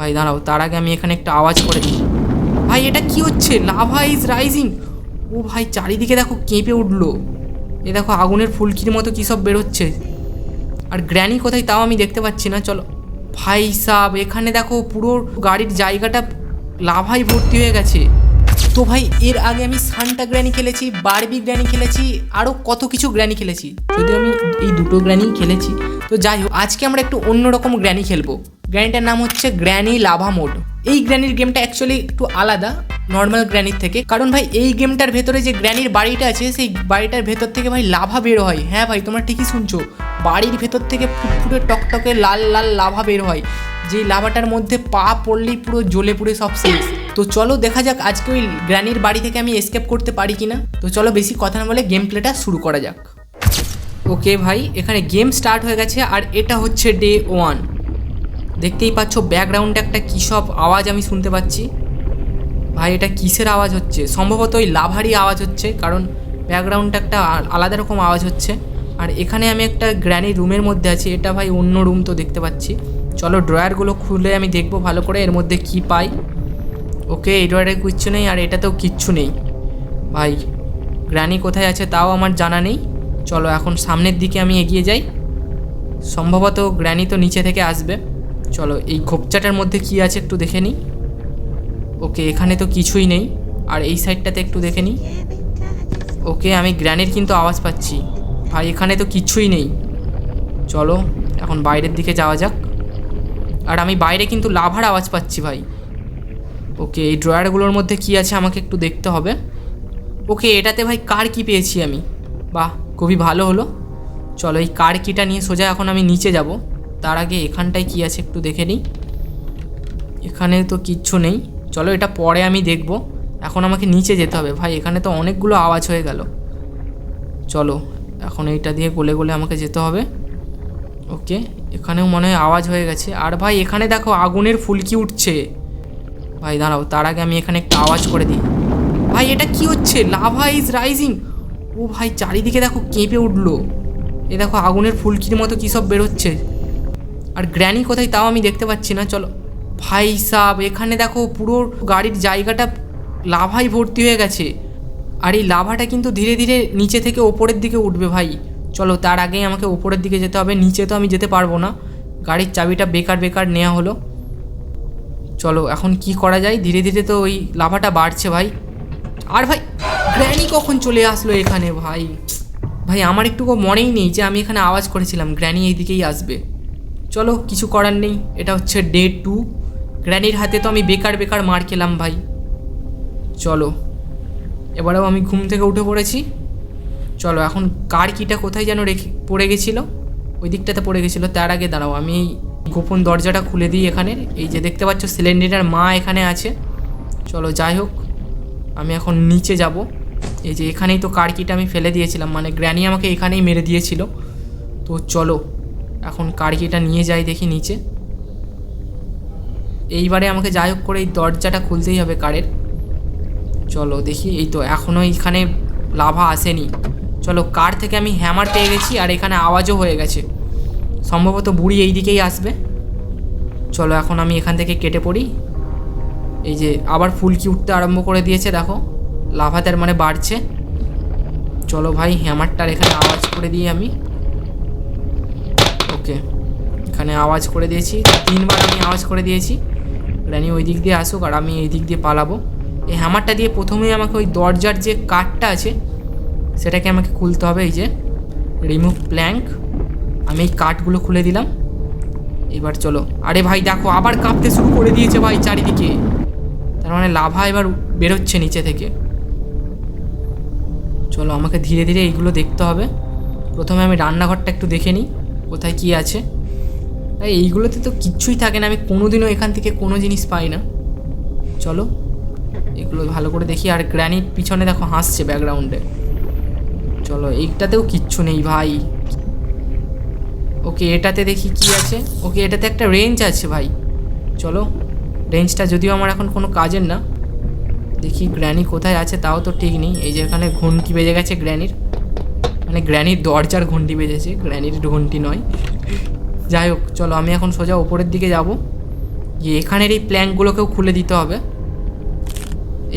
ভাই, দাঁড়াও, তার আগে আমি এখানে একটা আওয়াজ করে দিই। ভাই, এটা কি হচ্ছে? লাভা ইজ রাইজিং ও ভাই, চারিদিকে দেখো কেঁপে উঠল। এ দেখো আগুনের ফুলকির মতো কী সব বেরোচ্ছে। আর গ্র্যানি কোথায় তাও আমি দেখতে পাচ্ছি না, চলো। ভাই সাব, এখানে দেখো পুরো গাড়ির জায়গাটা লাভাই ভর্তি হয়ে গেছে। তো ভাই, এর আগে আমি সান্টা গ্র্যানি খেলেছি, বারবি গ্র্যানি খেলেছি আরও কত কিছু গ্র্যানি খেলেছি। যদি আমি এই দুটো গ্র্যানি খেলেছি। তো যাই হোক, আজকে আমরা একটু অন্যরকম গ্র্যানি খেলব। গ্র্যানিটার নাম হচ্ছে গ্র্যানি লাভা মোড। এই গ্র্যানির গেমটা অ্যাকচুয়ালি একটু আলাদা নর্মাল গ্র্যানির থেকে। কারণ ভাই, এই গেমটার ভেতরে যে গ্র্যানির বাড়িটা আছে, সেই বাড়িটার ভেতর থেকে ভাই লাভা বের হয়। হ্যাঁ ভাই, তোমরা ঠিকই শুনছো। বাড়ির ভেতর থেকে ফুটফুটে টকটকে লাল লাল লাভা বের হয়। যেই লাভাটার মধ্যে পা পড়লেই পুরো জ্বলে পুড়ে সব শেষ। তো চলো দেখা যাক আজকে ওই গ্র্যানির বাড়ি থেকে আমি এসকেপ করতে পারি কি না তো চলো বেশি কথা না বলে গেম প্লেটা শুরু করা যাক। ওকে ভাই, এখানে গেম স্টার্ট হয়ে গেছে, আর এটা হচ্ছে ডে ওয়ান দেখতেই পাচ্ছ ব্যাকগ্রাউন্ডে একটা কী সব আওয়াজ আমি শুনতে পাচ্ছি। ভাই, এটা কিসের আওয়াজ হচ্ছে? সম্ভবত ওই লাভারই আওয়াজ হচ্ছে, কারণ ব্যাকগ্রাউন্ডটা একটা আলাদা রকম আওয়াজ হচ্ছে। আর এখানে আমি একটা গ্র্যানি রুমের মধ্যে আছি, এটা ভাই অন্য রুম তো দেখতে পাচ্ছি। চলো ড্রয়ারগুলো খুলে আমি দেখব ভালো করে, এর মধ্যে কি পাই। ওকে, এই ড্রয়ারে কিচ্ছু নেই, আর এটাতেও কিচ্ছু নেই। ভাই গ্র্যানি কোথায় আছে তাও আমার জানা নেই। চলো এখন সামনের দিকে আমি এগিয়ে যাই। সম্ভবত গ্র্যানি তো নিচে থেকে আসবে। চলো, এই খোপচাটার মধ্যে কি আছে একটু দেখে নিই। ওকে, এখানে তো কিছুই নেই। আর এই সাইডটাতে একটু দেখে নিই। ওকে, আমি গ্র্যানের কিন্তু আওয়াজ পাচ্ছি। ভাই এখানে তো কিছুই নেই। চলো, এখন বাইরের দিকে যাওয়া যাক। আর আমি বাইরে কিন্তু লাভার আওয়াজ পাচ্ছি ভাই। ওকে, এই ড্রয়ারগুলোর মধ্যে কি আছে আমাকে একটু দেখতে হবে। ওকে, এটাতে ভাই কার কি পেয়েছি আমি? বাহ, খুবই ভালো হলো। চলো, এই কার কিটা নিয়ে সোজা এখন আমি নিচে যাব। তার আগে এখানটায় কি আছে একটু দেখে নিই। এখানে তো কিচ্ছু নেই। চলো এটা পরে আমি দেখব। এখন আমাকে নিচে যেতে হবে। ভাই, এখানে তো অনেকগুলো আওয়াজ হয়ে গেল। চলো, এখন এইটা দিয়ে গলে গলে আমাকে যেতে হবে। ওকে, এখানেও মনে হয় আওয়াজ হয়ে গেছে। আর ভাই, এখানে দেখো আগুনের ফুলকি উঠছে। ভাই, দাঁড়াও, তার আগে আমি এখানে একটা আওয়াজ করে দিই। ভাই, এটা কি হচ্ছে? Lava is rising. ও ভাই, চারিদিকে দেখো কেঁপে উঠল। এ দেখো, আগুনের ফুলকির মতো কী সব বেরোচ্ছে। আর গ্র্যানি কোথায় তাও আমি দেখতে পাচ্ছি না, চলো। ভাই সাব, এখানে দেখো পুরো গাড়ির জায়গাটা লাভাই ভর্তি হয়ে গেছে। আর এই লাভাটা কিন্তু ধীরে ধীরে নিচে থেকে ওপরের দিকে উঠবে ভাই। চলো, তার আগেই আমাকে ওপরের দিকে যেতে হবে, নিচে তো আমি যেতে পারব না। গাড়ির চাবিটা বেকার বেকার নেওয়া হলো। চলো, এখন কি করা যায়? ধীরে ধীরে তো ওই লাভাটা বাড়ছে ভাই। আর ভাই, গ্র্যানি কখন চলে আসলো এখানে ভাই? ভাই, আমার একটুকু মনেই নেই যে আমি এখানে আওয়াজ করেছিলাম, গ্র্যানি এই দিকেই আসবে। চলো, কিছু করার নেই। এটা হচ্ছে ডে টু গ্র্যানির হাতে তো আমি বেকার বেকার মার খেলাম ভাই। চলো, এবারেও আমি ঘুম থেকে উঠে পড়েছি। চলো, এখন কার কিটা কোথায় যেন রেখে পড়ে গেছিল? ওই দিকটাতে পড়ে গেছিল, তার আগে দাঁড়াও। আমি গোপন দরজাটা খুলে দিই এখানের এই যে দেখতে পাচ্ছ, সিলিন্ডারের মা এখানে আছে। চলো, যাই হোক, আমি এখন নিচে যাব। এই যে এখানেই তো কার কিটা আমি ফেলে দিয়েছিলাম। মানে গ্র্যানি আমাকে এখানেই মেরে দিয়েছিল। তো চলো এখন কার কিটা নিয়ে যাই দেখি নিচে। এইবারে আমাকে যাই হোক করে এই দরজাটা খুলতেই হবে কারের। চলো দেখি, এই তো এখনও এইখানে লাভা আসেনি। চলো কার থেকে আমি হ্যামার পেয়ে গেছি আর এখানে আওয়াজও হয়ে গেছে। সম্ভবত বুড়ি এই দিকেই আসবে। চলো এখন আমি এখান থেকে কেটে পড়ি। এই যে আবার ফুলকি উঠতে আরম্ভ করে দিয়েছে, দেখো। লাভা তার মানে বাড়ছে। চলো ভাই হ্যামারটার এখানে আওয়াজ করে দিই আমি। ওকে। এখানে আওয়াজ করে দিয়েছি। তিনবার আমি আওয়াজ করে দিয়েছি। রানি ওই দিক দিয়ে আসুক আর আমি এই দিক দিয়ে পালাবো। এই হ্যামারটা দিয়ে প্রথমেই আমাকে ওই দরজার যে কাঠটা আছে, সেটাকে আমাকে খুলতে হবে। এই যে রিমুভ প্ল্যাঙ্ক আমি এই কাঠগুলো খুলে দিলাম। এবার চলো। আরে ভাই, দেখো, আবার কাঁপতে শুরু করে দিয়েছে ভাই চারিদিকে। তার মানে লাভা এবার বেরোচ্ছে নিচে থেকে। চলো, আমাকে ধীরে ধীরে এইগুলো দেখতে হবে। প্রথমে আমি রান্নাঘরটা একটু দেখে নিই। কোথায় কী আছে? এইগুলোতে তো কিচ্ছুই থাকে না। আমি কোনোদিনও এখান থেকে কোনো জিনিস পাই না। চলো, এগুলো ভালো করে দেখি। আর গ্র্যানিট পিছনে দেখো হাসছে ব্যাকগ্রাউন্ডে চলো, এইটাতেও কিচ্ছু নেই ভাই। ওকে, এটাতে দেখি কি আছে? ওকে, এটাতে একটা রেঞ্জ আছে ভাই। চলো রেঞ্জটা যদিও আমার এখন কোনো কাজের না। দেখি গ্র্যানি কোথায় আছে, তাও তো ঠিক নেই। এই যে এখানে ঘন্টি বেজে গেছে গ্র্যানির মানে গ্র্যানির দরজার ঘন্টি বেজেছে, গ্র্যানির ঘন্টি নয়। যাই হোক, চলো আমি এখন সোজা ওপরের দিকে যাব। যে এখানের এই প্ল্যাঙ্কগুলোকেও খুলে দিতে হবে।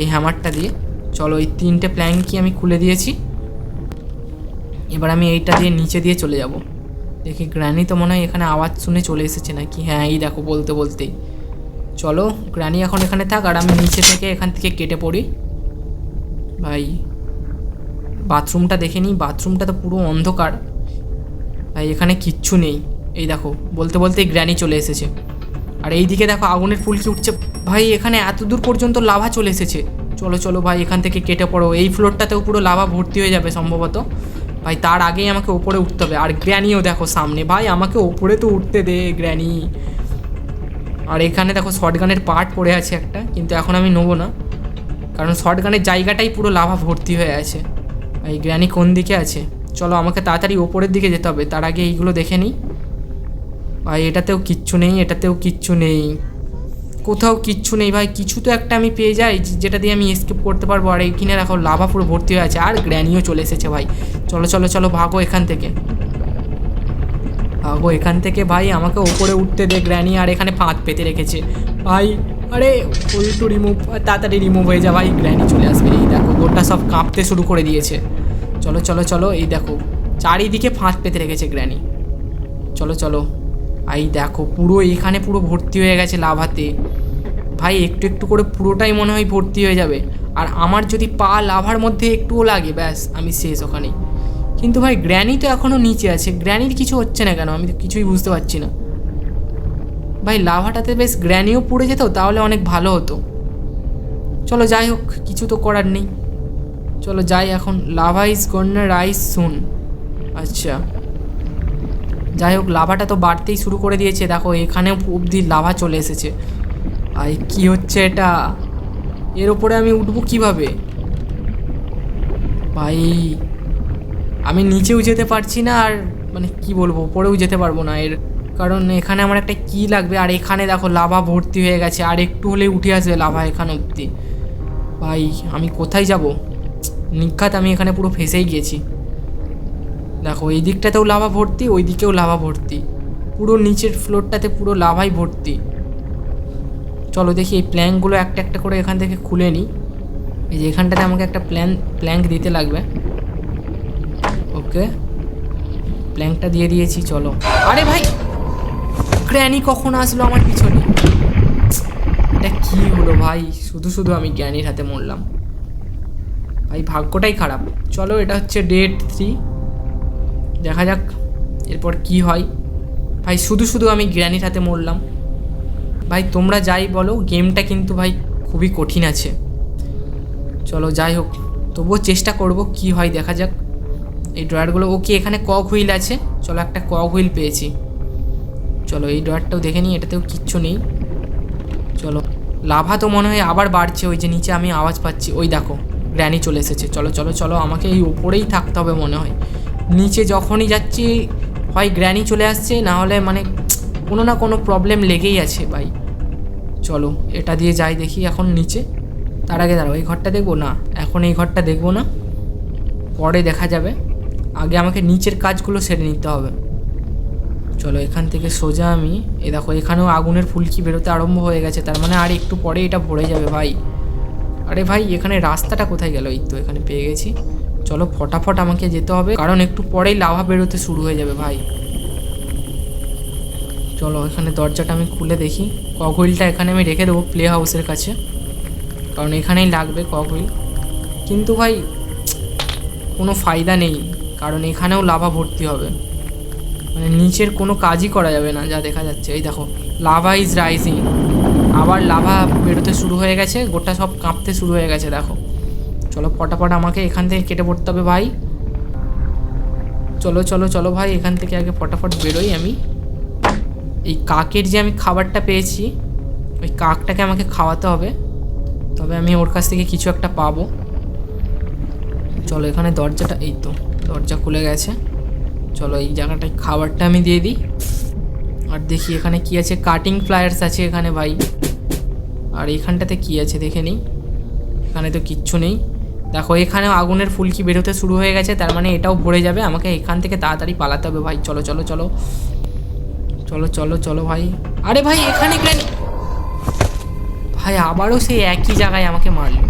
এই হ্যামারটা দিয়ে। চলো এই তিনটে প্ল্যাঙ্কই আমি খুলে দিয়েছি। এবার আমি এইটা দিয়ে নিচে দিয়ে চলে যাব। দেখি গ্র্যানি তো মনে হয় এখানে আওয়াজ শুনে চলে এসেছে নাকি? হ্যাঁ এই দেখো, বলতে বলতেই। চলো, গ্র্যানি এখন এখানে থাক, আর আমি নিচে থেকে এখান থেকে কেটে পড়ি। ভাই বাথরুমটা দেখে নিই, বাথরুমটা তো পুরো অন্ধকার। ভাই, এখানে কিচ্ছু নেই। এই দেখো, বলতে বলতেই গ্র্যানি চলে এসেছে। আর এই দিকে দেখো, আগুনের ফুলকি উঠছে। ভাই, এখানে এত দূর পর্যন্ত লাভা চলে এসেছে। চলো চলো ভাই, এখান থেকে কেটে পড়ো। এই ফ্লোরটাতেও পুরো লাভা ভর্তি হয়ে যাবে সম্ভবত। ভাই, তার আগেই আমাকে ওপরে উঠতে হবে। আর গ্র্যানিও দেখো সামনে। ভাই, আমাকে ওপরে তো উঠতে দে, গ্র্যানি। আর এখানে দেখো শর্টগানের পার্ট পড়ে আছে একটা, কিন্তু এখন আমি নেব না। কারণ শর্টগানের জায়গাটাই পুরো লাভা ভর্তি হয়ে আছে। এই গ্র্যানি কোন দিকে আছে? চলো আমাকে তাড়াতাড়ি ওপরের দিকে যেতে হবে। তার আগে এইগুলো দেখে নিই। ভাই, এটাতেও কিচ্ছু নেই, এটাতেও কিচ্ছু নেই। কোথাও কিচ্ছু নেই ভাই, কিছু তো একটা আমি পেয়ে যাই যেটা দিয়ে আমি স্কিপ করতে পারব। আর এইখানে দেখো লাভা পুরো ভর্তি হয়ে আছে। আর গ্র্যানিও চলে এসেছে ভাই। চলো চলো চলো, ভাগো এখান থেকে। ভাগো এখান থেকে ভাই, আমাকে ওপরে উঠতে দে গ্র্যানি আর এখানে ফাঁদ পেতে রেখেছে। ভাই আরে ওই একটু রিমুভ তাড়াতাড়ি রিমুভ হয়ে যাওয়া ভাই গ্র্যানি চলে আসবে। এই দেখো, গোটা সব কাঁপতে শুরু করে দিয়েছে। চলো চলো চলো, এই দেখো, চারিদিকে ফাঁদ পেতে রেখেছে গ্র্যানি চলো চলো, এই দেখো, পুরো এখানে পুরো ভর্তি হয়ে গেছে লাভাতে ভাই, একটু একটু করে পুরোটাই মনে হয় ভর্তি হয়ে যাবে। আর আমার যদি পা লাভার মধ্যে একটুও লাগে, ব্যাস, আমি শেষ ওখানেই। কিন্তু ভাই গ্র্যানি তো এখনও নিচে আছে। গ্র্যানির কিছু হচ্ছে না কেন? আমি তো কিছুই বুঝতে পারছি না। ভাই, লাভাটাতে বেশ গ্র্যানিও পড়ে যেত, তাহলে অনেক ভালো হতো। চলো যাই হোক, কিছু তো করার নেই। চলো যাই এখন, lava is gonna rise soon আচ্ছা। যাই হোক, লাভাটা তো বাড়তেই শুরু করে দিয়েছে। দেখো, এখানেও অবধি লাভা চলে এসেছে। আর কি হচ্ছে এটা? এর ওপরে আমি উঠবো কীভাবে? ভাই, আমি নিচেও যেতে পারছি না, আর মানে কি বলব উপরেও যেতে পারব না। এর কারণ এখানে আমার একটা কি লাগবে? আর এখানে দেখো, লাভা ভর্তি হয়ে গেছে। আর একটু হলেই উঠে আসবে লাভা এখানে অব্দি ভাই, আমি কোথায় যাব? নিখাত আমি এখানে পুরো ফেসেই গিয়েছি দেখো, এই দিকটাতেও লাভা ভর্তি, ওই দিকেও লাভা ভর্তি। পুরো নিচের ফ্লোরটাতে পুরো লাভাই ভর্তি। চলো দেখি, এই প্ল্যাঙ্কগুলো একটা একটা করে এখান থেকে খুলে নিই। এই যে এখানটাতে আমাকে একটা প্ল্যান প্ল্যাঙ্ক দিতে লাগবে। ওকে প্ল্যাঙ্কটা দিয়ে দিয়েছি, চলো। আরে ভাই! গ্র্যানি কখন আসলো আমার পিছনে? এটা কি হলো ভাই? শুধু শুধু আমি জ্ঞানীর হাতে মরলাম। ভাই, ভাগ্যটাই খারাপ। চলো, এটা হচ্ছে ডেট থ্রি দেখা যাক এরপর কি হয়। ভাই, শুধু শুধু আমি গ্র্যানির হাতে মরলাম। ভাই, তোমরা যাই বলো গেমটা কিন্তু ভাই খুবই কঠিন আছে। চলো, যাই হোক। তবুও চেষ্টা করব কি হয়, দেখা যাক। এই ড্রয়ারগুলো ও কি এখানে কক হুইল আছে? চলো, একটা কক হুইল পেয়েছি। চলো এই ড্রয়ারটাও দেখে নিই, এটাতেও কিচ্ছু নেই। চলো। লাভা তো মনে হয় আবার বাড়ছে, ওই যে নিচে আমি আওয়াজ পাচ্ছি, ওই দেখো, গ্র্যানি চলে এসেছে। চলো চলো চলো, আমাকে এই ওপরেই থাকতে হবে মনে হয়। নিচে যখনই যাচ্ছি, হয় গ্র্যানি চলে আসছে, না হলে মানে কোনো না কোনো প্রবলেম লেগেই আছে ভাই। চলো, এটা দিয়ে যাই দেখি এখন নিচে। তার আগে দাঁড়াও, এই ঘরটা দেখব? না, এখন এই ঘরটা দেখব না। পরে দেখা যাবে। আগে আমাকে নিচের কাজগুলো সেরে নিতে হবে। চলো এখান থেকে সোজা আমি, এ দেখো এখানেও আগুনের ফুলকি বেরোতে আরম্ভ হয়ে গেছে, তার মানে আর একটু পরে এটা ভরে যাবে ভাই। আরে ভাই, এখানে রাস্তাটা কোথায় গেল? এই তো এখানে পেয়ে গেছি। চলো ফটাফট আমাকে যেতে হবে, কারণ একটু পরেই লাভা বেরোতে শুরু হয়ে যাবে ভাই। চলো এখানে দরজাটা আমি খুলে দেখি। ককহুইলটা এখানে আমি রেখে দেবো প্লে হাউসের কাছে, কারণ এখানেই লাগবে ককহুইল কিন্তু ভাই, কোনো ফায়দা নেই, কারণ এখানেও লাভা ভর্তি হবে। মানে নিচের কোনো কাজই করা যাবে না, যা দেখা যাচ্ছে। এই দেখো লাভা ইজ রাইজিং আবার লাভা বেরোতে শুরু হয়ে গেছে, গোটা সব কাঁপতে শুরু হয়ে গেছে, দেখো। চলো ফটাফট আমাকে এখান থেকে কেটে পড়তে হবে ভাই। চলো চলো চলো ভাই, এখান থেকে আগে ফটাফট বেরোই আমি। এই কাকের যে আমি খাবারটা পেয়েছি, ওই কাকটাকে আমাকে খাওয়াতে হবে। তবে আমি ওর কাছ থেকে কিছু একটা পাবো। চলো, এখানে দরজাটা, এই তো, দরজা খুলে গেছে। চলো এই জায়গাটায় খাবারটা আমি দিয়ে দিই। আর দেখি এখানে কি আছে। কাটিং ফ্লায়ার্স আছে এখানে ভাই। আর এখানটাতে কি আছে দেখে নিই। এখানে তো কিচ্ছু নেই। দেখো, এখানে আগুনের ফুলকি বেরোতে শুরু হয়ে গেছে। তার মানে এটাও ভরে যাবে। আমাকে এখান থেকে তাড়াতাড়ি পালাতে হবে ভাই। চলো চলো চলো। চলো চলো চলো ভাই। আরে ভাই, এখানে গ্র্যানি ভাই, আবারও সেই একই জায়গায় আমাকে মারলো।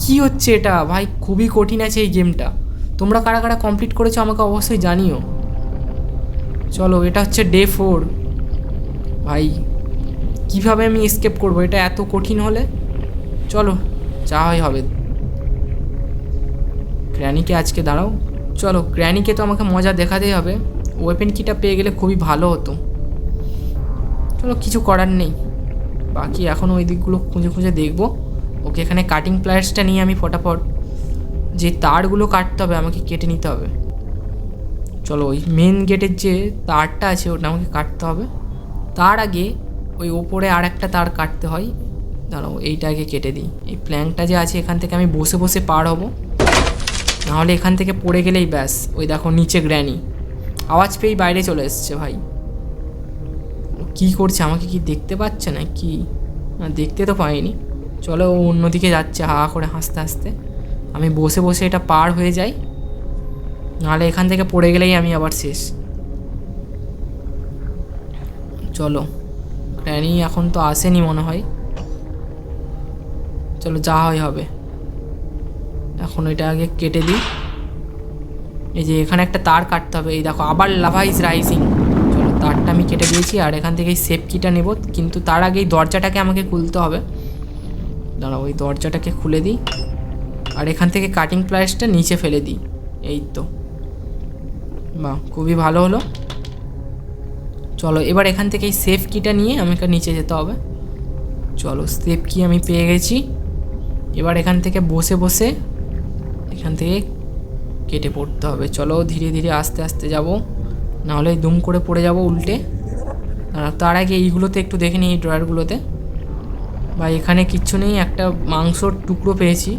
কি হচ্ছে এটা? ভাই, খুবই কঠিন আছে এই গেমটা তোমরা কারা কারা কমপ্লিট করেছ আমাকে অবশ্যই জানিও। চলো, এটা হচ্ছে ডে ফোর ভাই, কীভাবে আমি স্কেপ করব? এটা এত কঠিন হলে? চলো যা হয় হবে। গ্র্যানিকে আজকে দাঁড়াও। চলো গ্র্যানিকে তো আমাকে মজা দেখাতেই হবে। ওয়েপেন কিটা পেয়ে গেলে খুবই ভালো হতো। চলো, কিছু করার নেই। বাকি এখন ওই দিকগুলো খুঁজে খুঁজে দেখব। ওকে এখানে কাটিং প্লায়ার্সটা নিয়ে আমি ফটাফট যে তারগুলো কাটতে হবে, আমাকে কেটে নিতে হবে। চলো ওই মেন গেটের যে তারটা আছে, ওটা আমাকে কাটতে হবে। তার আগে ওই ওপরে আর একটা তার কাটতে হয়। দাঁড়াও, এইটা আগে কেটে দিই। এই প্ল্যাঙ্কটা যে আছে, এখান থেকে আমি বসে বসে পার হব। নাহলে এখান থেকে পড়ে গেলেই ব্যাস। ওই দেখো, নিচে গ্র্যানি আওয়াজ পেয়েই বাইরে চলে এসছে ভাই। কী করছে? আমাকে কি দেখতে পাচ্ছে না কি না, দেখতে তো পাইনি। চলো ও অন্যদিকে যাচ্ছে হা করে হাসতে হাসতে। আমি বসে বসে এটা পার হয়ে যাই। নাহলে এখান থেকে পড়ে গেলেই আমি আবার শেষ। চলো, গ্র্যানি এখন তো আসেনি মনে হয়। চলো যা হয় হবে। এখন এটা আগে কেটে দিই। এই যে এখানে একটা তার কাটতে হবে। এই দেখো, আবার লাভা ইজ রাইজিং চলো, তারটা আমি কেটে দিয়েছি আর এখান থেকে সেফ কিটা নেব। কিন্তু তার আগে এই দরজাটাকে আমাকে খুলতে হবে। দাঁড়াও, ওই দরজাটাকে খুলে দিই। আর এখান থেকে কাটিং প্লাইসটা নিচে ফেলে দিই। এই তো। বাহ খুবই ভালো হলো। চলো, এবার এখান থেকে এই সেফ কিটা নিয়ে আমাকে নিচে যেতে হবে। চলো সেফ কি আমি পেয়ে গেছি। এবার এখান থেকে বসে বসে এখান থেকে কেটে পড়তে হবে। চলো, ধীরে ধীরে আস্তে আস্তে যাব। নাহলে দুম করে পড়ে যাব উল্টে। তার আগে এইগুলোতে একটু দেখে নিই এই ড্রয়ারগুলোতে বা, এখানে কিচ্ছু নেই, একটা মাংসর টুকরো পেয়েছি।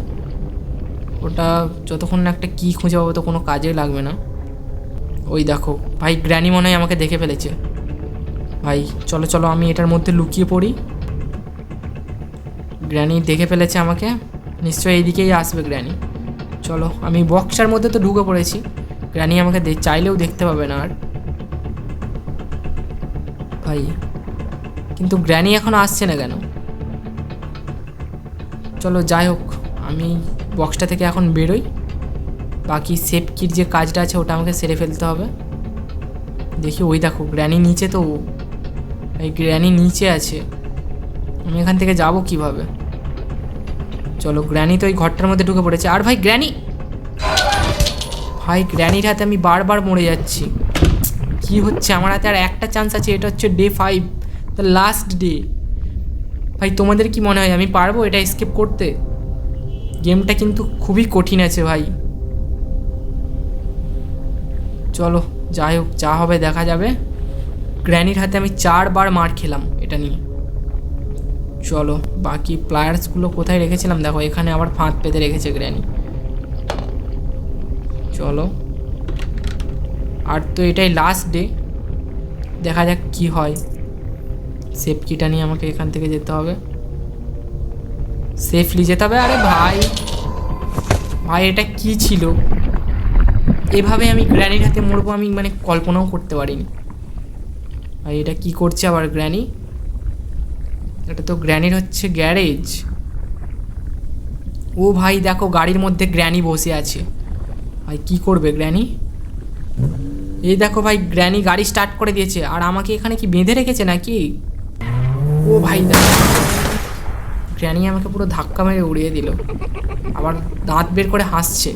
ওটা যতক্ষণ না একটা কী খুঁজে পাবো তো কোনো কাজে লাগবে না। ওই দেখো, ভাই গ্র্যানি মনে হয় আমাকে দেখে ফেলেছে। ভাই, চলো চলো, আমি এটার মধ্যে লুকিয়ে পড়ি। গ্র্যানি দেখে ফেলেছে আমাকে। নিশ্চয়ই এইদিকেই আসবে গ্র্যানি। চলো, আমি বক্সার মধ্যে তো ঢুকে পড়েছি। গ্র্যানি আমাকে চাইলেও দেখতে পাবে না আর। ভাই, কিন্তু গ্র্যানি এখন আসছে না কেন? চলো, যাই হোক, আমি বক্সটা থেকে এখন বেরোই। বাকি সেফ কিট যে কাজটা আছে, ওটা আমাকে সেরে ফেলতে হবে। দেখি, ওই দেখো গ্র্যানি নিচে তো এই গ্র্যানি নিচে আছে। আমি এখান থেকে যাব কীভাবে? চলো গ্র্যানি তো ওই ঘরটার মধ্যে ঢুকে পড়েছে। আর ভাই গ্র্যানি ভাই গ্র্যানির হাতে আমি বারবার মরে যাচ্ছি। কি হচ্ছে? আমার হাতে আর একটা চান্স আছে, এটা হচ্ছে day five the last day ভাই, তোমাদের কি মনে হয়? আমি পারব এটা স্কিপ করতে? গেমটা কিন্তু খুবই কঠিন আছে ভাই। চলো, যাই হোক, যা হবে দেখা যাবে। গ্র্যানির হাতে আমি চারবার মার খেলাম এটা নিয়ে। চলো, বাকি প্লায়ার্সগুলো কোথায় রেখেছিলাম? দেখো, এখানে আবার ফাঁদ পেতে রেখেছে গ্র্যানি। চলো। আর তো এটাই লাস্ট ডে দেখা যাক কি হয়। সেফ কিটা নিয়ে আমাকে এখান থেকে যেতে হবে। সেফলি যেতে হবে। আরে ভাই ভাই, এটা কি ছিল? এভাবে আমি গ্র্যানির হাতে মরবো, আমি মানে কল্পনাও করতে পারিনি। ভাই, এটা কি করছে আবার গ্র্যানি এটা তো গ্র্যানির হচ্ছে গ্যারেজ ও ভাই, দেখো, গাড়ির মধ্যে গ্র্যানি বসে আছে। ভাই, কি করবে গ্র্যানি এই দেখো ভাই গ্র্যানি গাড়ি স্টার্ট করে দিয়েছে। আর আমাকে এখানে কি বেঁধে রেখেছে নাকি? ও ভাই, দেখো। গ্র্যানি আমাকে পুরো ধাক্কা মেরে উড়িয়ে দিল। আবার দাঁত বের করে হাসছে।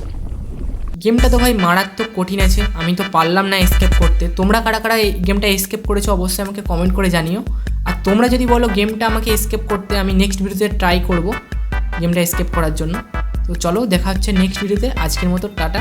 গেমটা তো ভাই মারাত্মক কঠিন আছে, আমি তো পারলাম না এসকেপ করতে। তোমরা কারা কারা এই গেমটা এসকেপ করেছ অবশ্যই আমাকে কমেন্ট করে জানিও। আর তোমরা যদি বলো গেমটা আমাকে এসকেপ করতে আমি নেক্সট ভিডিওতে ট্রাই করব, গেমটা এসকেপ করার জন্য। তো চলো দেখা হচ্ছে নেক্সট ভিডিওতে আজকের মতো টাটা।